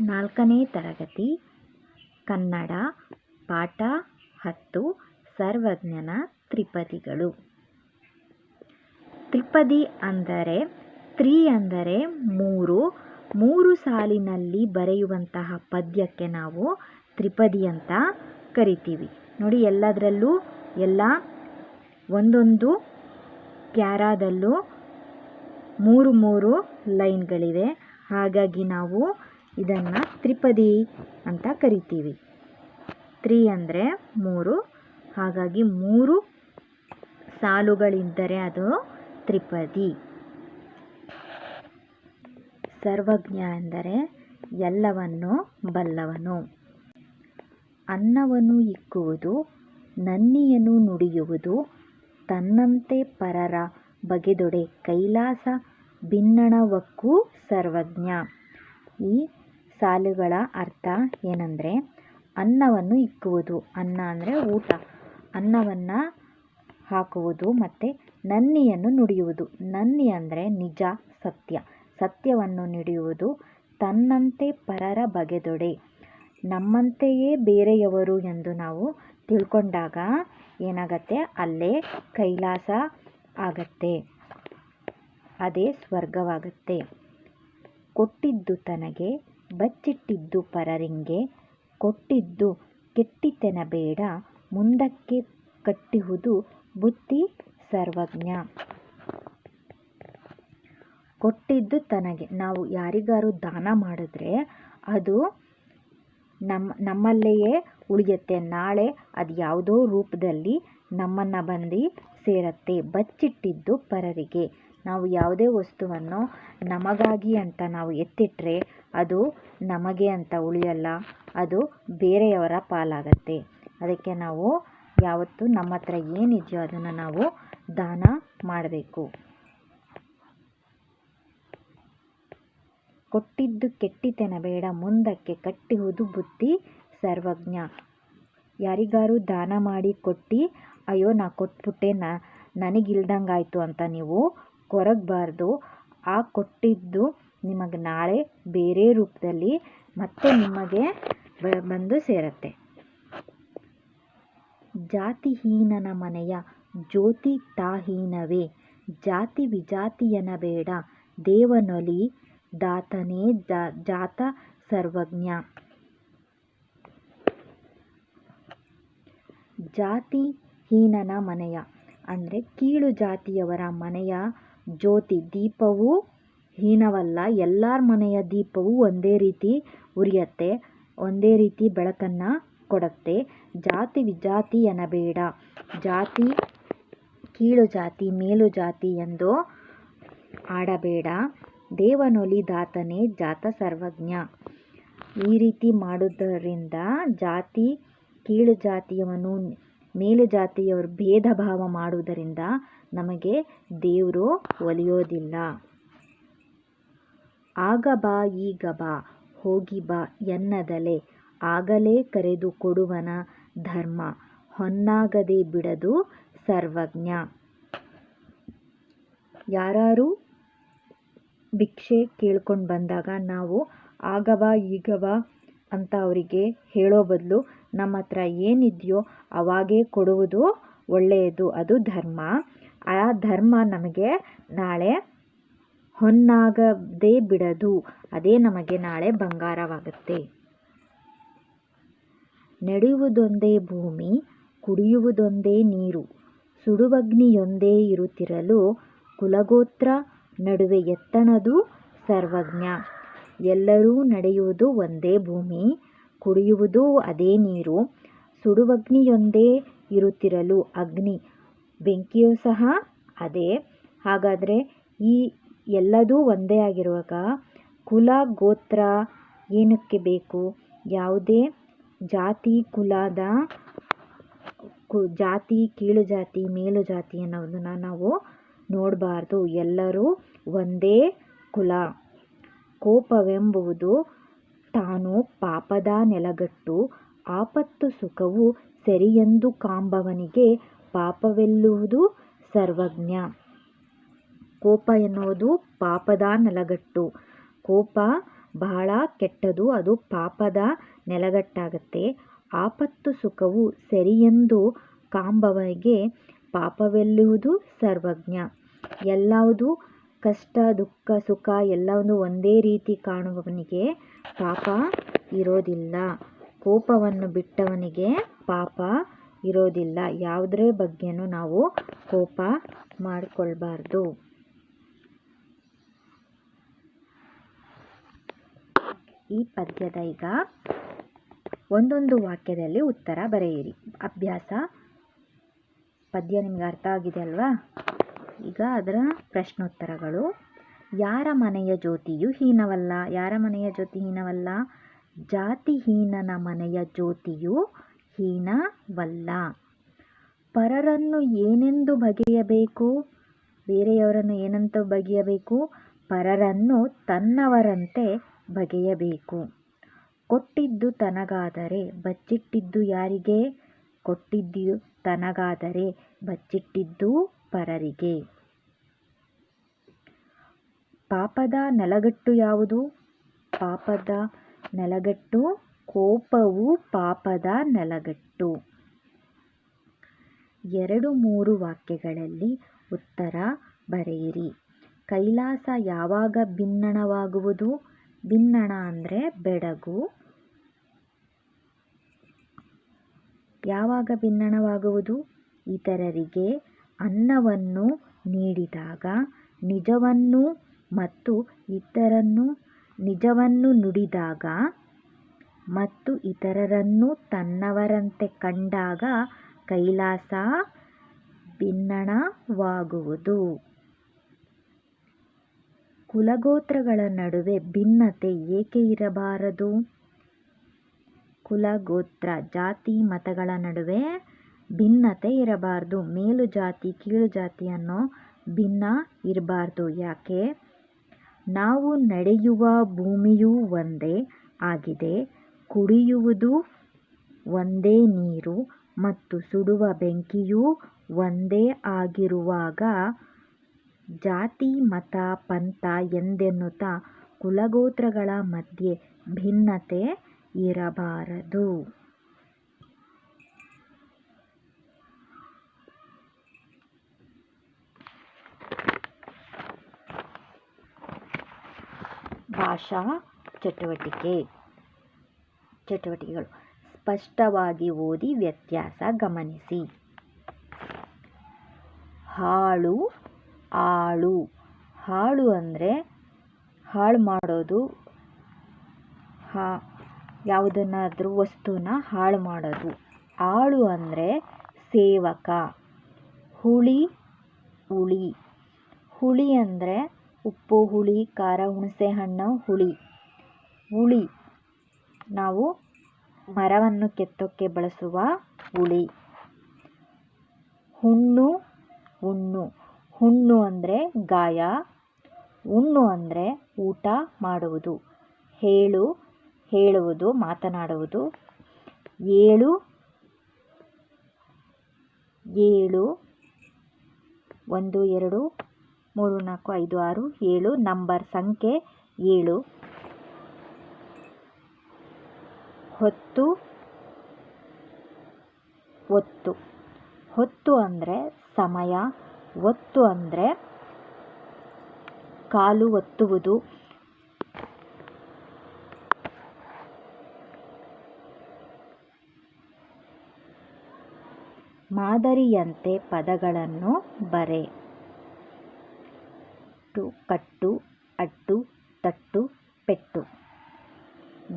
ನಾಲ್ಕನೇ ತರಗತಿ, ಕನ್ನಡ, ಪಾಠ ಹತ್ತು, ಸರ್ವಜ್ಞನ ತ್ರಿಪದಿಗಳು. ತ್ರಿಪದಿ ಅಂದರೆ, ತ್ರಿ ಅಂದರೆ ಮೂರು. ಮೂರು ಸಾಲಿನಲ್ಲಿ ಬರೆಯುವಂತಹ ಪದ್ಯಕ್ಕೆ ನಾವು ತ್ರಿಪದಿ ಅಂತ ಕರಿತೀವಿ. ನೋಡಿ, ಎಲ್ಲದರಲ್ಲೂ ಎಲ್ಲ ಒಂದೊಂದು, ಪ್ಯಾರಾದಲ್ಲೂ ಮೂರು ಮೂರು ಲೈನ್ಗಳಿವೆ. ಹಾಗಾಗಿ ನಾವು ಇದನ್ನು ತ್ರಿಪದಿ ಅಂತ ಕರಿತೀವಿ. ತ್ರಿ ಅಂದರೆ ಮೂರು. ಹಾಗಾಗಿ ಮೂರು ಸಾಲುಗಳಿದ್ದರೆ ಅದು ತ್ರಿಪದಿ. ಸರ್ವಜ್ಞ ಎಂದರೆ ಎಲ್ಲವನ್ನು ಬಲ್ಲವನು. ಅನ್ನವನ್ನು ಇಕ್ಕುವುದು ನನ್ನಿಯನ್ನು ನುಡಿಯುವುದು, ತನ್ನಂತೆ ಪರರ ಬಗೆದೊಡೆ ಕೈಲಾಸ ಭಿನ್ನಣವಕ್ಕೂ ಸರ್ವಜ್ಞ. ಈ ಸಾಲುಗಳ ಅರ್ಥ ಏನಂದರೆ ಅನ್ನವನ್ನು ಇಕ್ಕುವುದು. ಅನ್ನ ಅಂದರೆ ಊಟ. ಅನ್ನವನ್ನು ಹಾಕುವುದು ಮತ್ತು ನನ್ನಿಯನ್ನು ನುಡಿಯುವುದು. ನನ್ನಿ ಅಂದರೆ ನಿಜ, ಸತ್ಯ. ಸತ್ಯವನ್ನು ನುಡಿಯುವುದು ತನ್ನಂತೆ ಪರರ ಬಗೆದೊಡೆ. ನಮ್ಮಂತೆಯೇ ಬೇರೆಯವರು ಎಂದು ನಾವು ತಿಳ್ಕೊಂಡಾಗ ಏನಾಗತ್ತೆ? ಅಲ್ಲೇ ಕೈಲಾಸ ಆಗತ್ತೆ. ಅದೇ ಸ್ವರ್ಗವಾಗತ್ತೆ. ಕೊಟ್ಟಿದ್ದು ತನಗೆ ಬಚ್ಚಿಟ್ಟಿದ್ದು ಪರರಿಂಗೆ, ಕೊಟ್ಟಿದ್ದು ಕೆಟ್ಟಿತೆನಬೇಡ ಮುಂದಕ್ಕೆ ಕಟ್ಟಿಹುದು ಬುದ್ಧಿ ಸರ್ವಜ್ಞ. ಕೊಟ್ಟಿದ್ದು ತನಗೆ. ನಾವು ಯಾರಿಗಾರು ದಾನ ಮಾಡಿದ್ರೆ ಅದು ನಮ್ಮ ನಮ್ಮಲ್ಲಿಯೇ ಉಳಿಯುತ್ತೆ. ನಾಳೆ ಅದು ಯಾವುದೋ ರೂಪದಲ್ಲಿ ನಮ್ಮನ್ನು ಬಂದು ಸೇರತ್ತೆ. ಬಚ್ಚಿಟ್ಟಿದ್ದು ಪರರಿಗೆ. ನಾವು ಯಾವುದೇ ವಸ್ತುವನ್ನು ನಮಗಾಗಿ ಅಂತ ನಾವು ಎತ್ತಿಟ್ಟರೆ ಅದು ನಮಗೆ ಅಂತ ಉಳಿಯಲ್ಲ, ಅದು ಬೇರೆಯವರ ಪಾಲಾಗತ್ತೆ. ಅದಕ್ಕೆ ನಾವು ಯಾವತ್ತು ನಮ್ಮ ಹತ್ರ ಏನಿದೆಯೋ ಅದನ್ನು ನಾವು ದಾನ ಮಾಡಬೇಕು. ಕೊಟ್ಟಿದ್ದು ಕೆಟ್ಟಿತೆನಬೇಡ ಮುಂದಕ್ಕೆ ಕಟ್ಟಿಹುದು ಬುದ್ಧಿ ಸರ್ವಜ್ಞ. ಯಾರಿಗಾರು ದಾನ ಮಾಡಿ ಕೊಟ್ಟು, ಅಯ್ಯೋ ನಾ ಕೊಟ್ಬಿಟ್ಟೆ, ನಾ, ನನಗಿಲ್ದಂಗಾಯ್ತು ಅಂತ ನೀವು ಕೊರಗಬಾರ್ದು. ಆ ಕೊಟ್ಟಿದ್ದು ನಿಮಗೆ ನಾಳೆ ಬೇರೆ ರೂಪದಲ್ಲಿ ಮತ್ತೆ ನಿಮಗೆ ಬಂದು ಸೇರತ್ತೆ. ಜಾತಿಹೀನನ ಮನೆಯ ಜ್ಯೋತಿ ತಾಹೀನವೇ. ಜಾತಿ ವಿಜಾತಿಯನ ಬೇಡ. ದೇವನೊಲಿ ದಾತನೇ ಜಾತ ಸರ್ವಜ್ಞ. ಜಾತಿಹೀನನ ಮನೆಯ, ಅಂದರೆ ಕೀಳು ಜಾತಿಯವರ ಮನೆಯ ಜ್ಯೋತಿ ದೀಪವು ಹೀನವಲ್ಲ, ಎಲ್ಲರ ಮನೆಯ ದೀಪವು ಒಂದೇ ರೀತಿ ಉರಿಯತ್ತೆ, ಒಂದೇ ರೀತಿ ಬೆಳಕನ್ನು ಕೊಡುತ್ತೆ. ಜಾತಿ ವಿಜಾತಿ ಎನ್ನಬೇಡ. ಜಾತಿ ಕೀಳು ಜಾತಿ, ಮೇಲು ಜಾತಿ ಎಂದು ಆಡಬೇಡ. ದೇವನೊಲಿ ದಾತನೇ ಜಾತ ಸರ್ವಜ್ಞ. ಈ ರೀತಿ ಮಾಡುವುದರಿಂದ ಜಾತಿ ಕೀಳು ಜಾತಿಯವನು ಮೇಲು ಜಾತಿಯವರು ಭೇದ ಭಾವ ಮಾಡುವುದರಿಂದ ನಮಗೆ ದೇವರು ಒಲಿಯೋದಿಲ್ಲ. ಆಗ ಬಾ, ಈಗ ಬಾ, ಹೋಗಿ ಬಾ ಎನ್ನದಲೆ. ಆಗಲೇ ಕರೆದು ಕೊಡುವನ ಧರ್ಮ, ಹೊನ್ನಾಗದೆ ಬಿಡದು ಸರ್ವಜ್ಞ. ಯಾರು ಭಿಕ್ಷೆ ಕೇಳ್ಕೊಂಡು ಬಂದಾಗ ನಾವು, ಆಗ ಬಾ ಅಂತ ಅವರಿಗೆ ಹೇಳೋ ಬದಲು ನಮ್ಮ ಹತ್ರ ಏನಿದೆಯೋ ಅವಾಗೇ ಕೊಡುವುದು ಒಳ್ಳೆಯದು, ಅದು ಧರ್ಮ. ಆ ಧರ್ಮ ನಮಗೆ ನಾಳೆ ಹೊನ್ನಾಗದೇ ಬಿಡದು, ಅದೇ ನಮಗೆ ನಾಳೆ ಬಂಗಾರವಾಗುತ್ತೆ. ನಡೆಯುವುದೊಂದೇ ಭೂಮಿ, ಕುಡಿಯುವುದೊಂದೇ ನೀರು, ಸುಡುವಗ್ನಿಯೊಂದೇ ಇರುತ್ತಿರಲು ಕುಲಗೋತ್ರ ನಡುವೆ ಎತ್ತಣದು ಸರ್ವಜ್ಞ. ಎಲ್ಲರೂ ನಡೆಯುವುದು ಒಂದೇ ಭೂಮಿ, ಕುಡಿಯುವುದು ಅದೇ ನೀರು. ಸುಡುವಗ್ನಿಯೊಂದೇ ಇರುತ್ತಿರಲು ಅಗ್ನಿ, ಬೆಂಕಿಯೂ ಸಹ ಅದೇ. ಹಾಗಾದರೆ ಈ ಎಲ್ಲದೂ ಒಂದೇ ಆಗಿರುವಾಗ ಕುಲ, ಗೋತ್ರ ಏನಕ್ಕೆ ಬೇಕು? ಯಾವುದೇ ಜಾತಿ, ಕುಲದ ಕು, ಜಾತಿ, ಕೀಳು ಜಾತಿ, ಮೇಲು ಜಾತಿ ಅನ್ನೋದನ್ನು ನಾವು ನೋಡಬಾರ್ದು. ಎಲ್ಲರೂ ಒಂದೇ ಕುಲ. ಕೋಪವೆಂಬುದು ತಾನು ಪಾಪದ ನೆಲಗಟ್ಟು, ಆಪತ್ತು ಸುಖವು ಸರಿಯೆಂದು ಕಾಂಬವನಿಗೆ ಪಾಪವೆಲ್ಲುವುದು ಸರ್ವಜ್ಞ. ಕೋಪ ಎನ್ನುವುದು ಪಾಪದ ನೆಲಗಟ್ಟು. ಕೋಪ ಬಹಳ ಕೆಟ್ಟದು, ಅದು ಪಾಪದ ನೆಲಗಟ್ಟಾಗತ್ತೆ. ಆಪತ್ತು ಸುಖವು ಸರಿಯೆಂದು ಕಾಂಬವನಿಗೆ ಪಾಪವೆಲ್ಲುವುದು ಸರ್ವಜ್ಞ. ಎಲ್ಲವುದು ಕಷ್ಟ, ದುಃಖ, ಸುಖ ಎಲ್ಲವನ್ನೂ ಒಂದೇ ರೀತಿ ಕಾಣುವವನಿಗೆ ಪಾಪ ಇರೋದಿಲ್ಲ. ಕೋಪವನ್ನು ಬಿಟ್ಟವನಿಗೆ ಪಾಪ ಇರೋದಿಲ್ಲ. ಯಾವುದರ ಬಗ್ಗೆನೂ ನಾವು ಕೋಪ ಮಾಡಿಕೊಳ್ಬಾರ್ದು. ಈ ಪದ್ಯದ ಈಗ ಒಂದೊಂದು ವಾಕ್ಯದಲ್ಲಿ ಉತ್ತರ ಬರೆಯಿರಿ. ಅಭ್ಯಾಸ ಪದ್ಯ ನಿಮ್ಗೆ ಅರ್ಥ ಆಗಿದೆ ಅಲ್ವಾ? ಈಗ ಅದರ ಪ್ರಶ್ನೋತ್ತರಗಳು. ಯಾರ ಮನೆಯ ಜ್ಯೋತಿಯು ಹೀನವಲ್ಲ? ಯಾರ ಮನೆಯ ಜ್ಯೋತಿ ಹೀನವಲ್ಲ? ಜಾತಿಹೀನನ ಮನೆಯ ಜ್ಯೋತಿಯು ಹೀನವಲ್ಲ. ಪರರನ್ನು ಏನೆಂದು ಬಗೆಯಬೇಕು? ಬೇರೆಯವರನ್ನು ಏನಂತ ಬಗೆಯಬೇಕು? ಪರರನ್ನು ತನ್ನವರಂತೆ ಬಗೆಯಬೇಕು. ಕೊಟ್ಟಿದ್ದು ತನಗಾದರೆ ಬಚ್ಚಿಟ್ಟಿದ್ದು ಯಾರಿಗೆ? ಕೊಟ್ಟಿದ್ದು ತನಗಾದರೆ ಬಚ್ಚಿಟ್ಟಿದ್ದು ಪರರಿಗೆ. ಪಾಪದ ನೆಲಗಟ್ಟು ಯಾವುದು? ಪಾಪದ ನೆಲಗಟ್ಟು, ಕೋಪವು ಪಾಪದ ನೆಲಗಟ್ಟು. ಎರಡು ಮೂರು ವಾಕ್ಯಗಳಲ್ಲಿ ಉತ್ತರ ಬರೆಯಿರಿ. ಕೈಲಾಸ ಯಾವಾಗ ಭಿನ್ನಣವಾಗುವುದು ಭಿನ್ನಣ ಅಂದರೆ ಬೆಡಗು. ಯಾವಾಗ ಭಿನ್ನಣವಾಗುವುದು ಇತರರಿಗೆ ಅನ್ನವನ್ನು ನೀಡಿದಾಗ, ನಿಜವನ್ನು ಮತ್ತು ಇತರನ್ನು ನಿಜವನ್ನು ನುಡಿದಾಗ ಮತ್ತು ಇತರರನ್ನು ತನ್ನವರಂತೆ ಕಂಡಾಗ ಕೈಲಾಸ ಭಿನ್ನಣವಾಗುವುದು. ಕುಲಗೋತ್ರಗಳ ನಡುವೆ ಭಿನ್ನತೆ ಏಕೆ ಇರಬಾರದು? ಕುಲಗೋತ್ರ ಜಾತಿ ಮತಗಳ ನಡುವೆ ಭಿನ್ನತೆ ಇರಬಾರದು. ಮೇಲು ಜಾತಿ, ಕೀಳು ಜಾತಿ ಅನ್ನೋ ಭಿನ್ನ ಇರಬಾರ್ದು. ಯಾಕೆ? ನಾವು ನಡೆಯುವ ಭೂಮಿಯೂ ಒಂದೇ ಆಗಿದೆ, ಕುಡಿಯುವುದು ಒಂದೇ ನೀರು ಮತ್ತು ಸುಡುವ ಬೆಂಕಿಯೂ ಒಂದೇ ಆಗಿರುವಾಗ ಜಾತಿ, ಮತ, ಪಂಥ ಎಂದೆನ್ನುತ್ತಾ ಕುಲಗೋತ್ರಗಳ ಮಧ್ಯೆ ಭಿನ್ನತೆ ಇರಬಾರದು. ಭಾಷಾ ಚಟುವಟಿಕೆ. ಚಟುವಟಿಕೆಗಳು. ಸ್ಪಷ್ಟವಾಗಿ ಓದಿ ವ್ಯತ್ಯಾಸ ಗಮನಿಸಿ. ಹಾಳು, ಆಳು. ಹಾಳು ಅಂದರೆ ಹಾಳು ಮಾಡೋದು, ಹಾ, ಯಾವುದನ್ನಾದರೂ ವಸ್ತುನ ಹಾಳು ಮಾಡೋದು. ಆಳು ಅಂದರೆ ಸೇವಕ. ಹುಳಿ ಹುಳಿ. ಹುಳಿ ಅಂದರೆ ಉಪ್ಪು, ಹುಳಿ, ಖಾರ, ಹುಣಸೆ ಹಣ್ಣು, ಹುಳಿ. ಹುಳಿ. ನಾವು ಮರವನ್ನು ಕೆತ್ತೋಕ್ಕೆ ಬಳಸುವ ಹುಳಿ. ಹುಣ್ಣು ಹುಣ್ಣು. ಹುಣ್ಣು ಅಂದರೆ ಗಾಯ. ಉಣ್ಣು ಅಂದರೆ ಊಟ ಮಾಡುವುದು. ಹೇಳು, ಹೇಳುವುದು, ಮಾತನಾಡುವುದು. ಏಳು. ಏಳು. ಒಂದು, ಎರಡು. ಮೂರು ನಾಲ್ಕು ಐದು ಆರು ಏಳು ನಂಬರ್ ಸಂಖ್ಯೆ ಏಳು. ಹೊತ್ತು, ಒತ್ತು. ಹೊತ್ತು ಅಂದರೆ ಸಮಯ, ಒತ್ತು ಅಂದರೆ ಕಾಲು ಒತ್ತುವುದು. ಮಾದರಿಯಂತೆ ಪದಗಳನ್ನು ಬರೆ. ಟ್ಟು ಕಟ್ಟು, ಅಟ್ಟು, ತಟ್ಟು, ಪೆಟ್ಟು.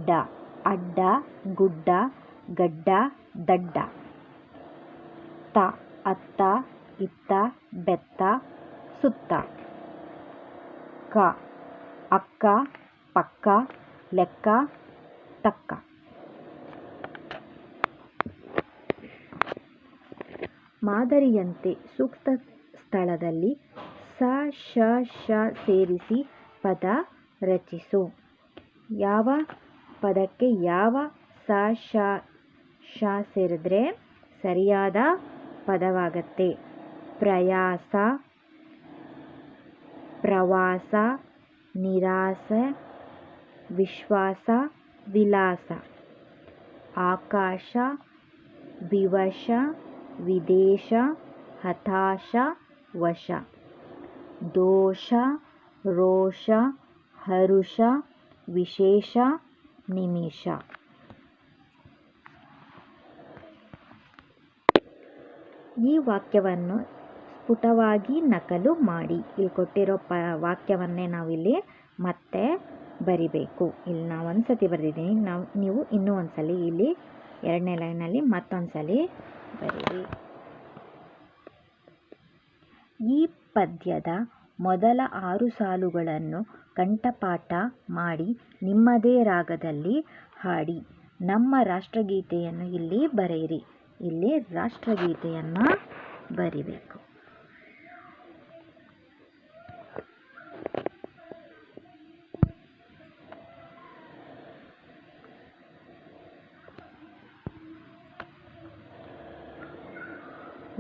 ಡ, ಅಡ್ಡ, ಗುಡ್ಡ, ಗಡ್ಡ, ದಡ್ಡ. ತ, ಅತ್ತ, ಇತ್ತ, ಬೆತ್ತ, ಸುತ್ತ. ಕ, ಅಕ್ಕ, ಪಕ್ಕ, ಲೆಕ್ಕ, ತಕ್ಕ. ಮಾದರಿಯಂತೆ ಸೂಕ್ತ ಸ್ಥಳದಲ್ಲಿ ಸ, ಶ ಸೇರಿಸಿ ಪದ ರಚಿಸು. ಯಾವ ಪದಕ್ಕೆ ಯಾವ ಸ, ಶ ಶ ಸೇರಿದ್ರೆ ಸರಿಯಾದ ಪದವಾಗತ್ತೆ. ಪ್ರಯಾಸ, ಪ್ರವಾಸ, ನಿರಾಸೆ, ವಿಶ್ವಾಸ, ವಿಲಾಸ. ಆಕಾಶ, ವಿವಶ, ವಿದೇಶ, ಹತಾಶ, ವಶ. ದೋಷ, ರೋಷ, ಹರುಷ, ವಿಶೇಷ, ನಿಮಿಷ. ಈ ವಾಕ್ಯವನ್ನು ಸ್ಫುಟವಾಗಿ ನಕಲು ಮಾಡಿ. ಇಲ್ಲಿ ಕೊಟ್ಟಿರೋ ಪ, ವಾಕ್ಯವನ್ನೇ ನಾವಿಲ್ಲಿ ಮತ್ತೆ ಬರಿಬೇಕು. ಇಲ್ಲಿ ನಾವು ಒಂದು ಸತಿ ಬರೆದಿದ್ದೀನಿ. ನಾವು, ನೀವು ಇನ್ನೂ ಒಂದು ಸಲ ಇಲ್ಲಿ ಎರಡನೇ ಲೈನಲ್ಲಿ ಮತ್ತೊಂದು ಸಲ ಬರೀರಿ. ಈ ಪದ್ಯದ ಮೊದಲ ಆರು ಸಾಲುಗಳನ್ನು ಕಂಠಪಾಠ ಮಾಡಿ ನಿಮ್ಮದೇ ರಾಗದಲ್ಲಿ ಹಾಡಿ. ನಮ್ಮ ರಾಷ್ಟ್ರಗೀತೆಯನ್ನು ಇಲ್ಲಿ ಬರೆಯಿರಿ. ಇಲ್ಲಿ ರಾಷ್ಟ್ರಗೀತೆಯನ್ನು ಬರಿಬೇಕು.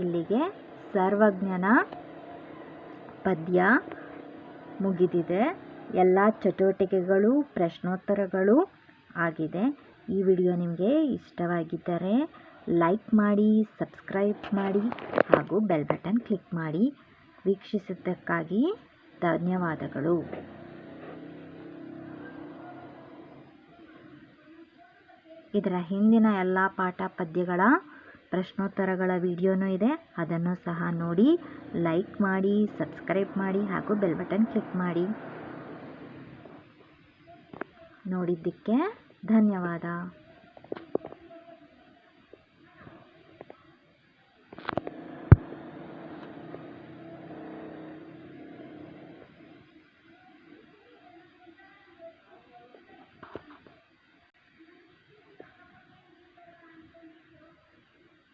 ಇಲ್ಲಿಗೆ ಸರ್ವಜ್ಞನ ಪದ್ಯ ಮುಗಿದಿದೆ. ಎಲ್ಲ ಚಟುವಟಿಕೆಗಳು, ಪ್ರಶ್ನೋತ್ತರಗಳು ಆಗಿದೆ. ಈ ವಿಡಿಯೋ ನಿಮಗೆ ಇಷ್ಟವಾಗಿದ್ದರೆ ಲೈಕ್ ಮಾಡಿ, ಸಬ್ಸ್ಕ್ರೈಬ್ ಮಾಡಿ ಹಾಗೂ ಬೆಲ್ ಬಟನ್ ಕ್ಲಿಕ್ ಮಾಡಿ. ವೀಕ್ಷಿಸಿದ್ದಕ್ಕಾಗಿ ಧನ್ಯವಾದಗಳು. ಇದರ ಹಿಂದಿನ ಎಲ್ಲ ಪಾಠ ಪದ್ಯಗಳ ಪ್ರಶ್ನೋತ್ತರಗಳ ವಿಡಿಯೋನೂ ಇದೆ. ಅದನ್ನು ಸಹ ನೋಡಿ, ಲೈಕ್ ಮಾಡಿ, ಸಬ್ಸ್ಕ್ರೈಬ್ ಮಾಡಿ ಹಾಗೂ ಬೆಲ್ ಬಟನ್ ಕ್ಲಿಕ್ ಮಾಡಿ. ನೋಡಿದ್ದಕ್ಕೆ ಧನ್ಯವಾದ.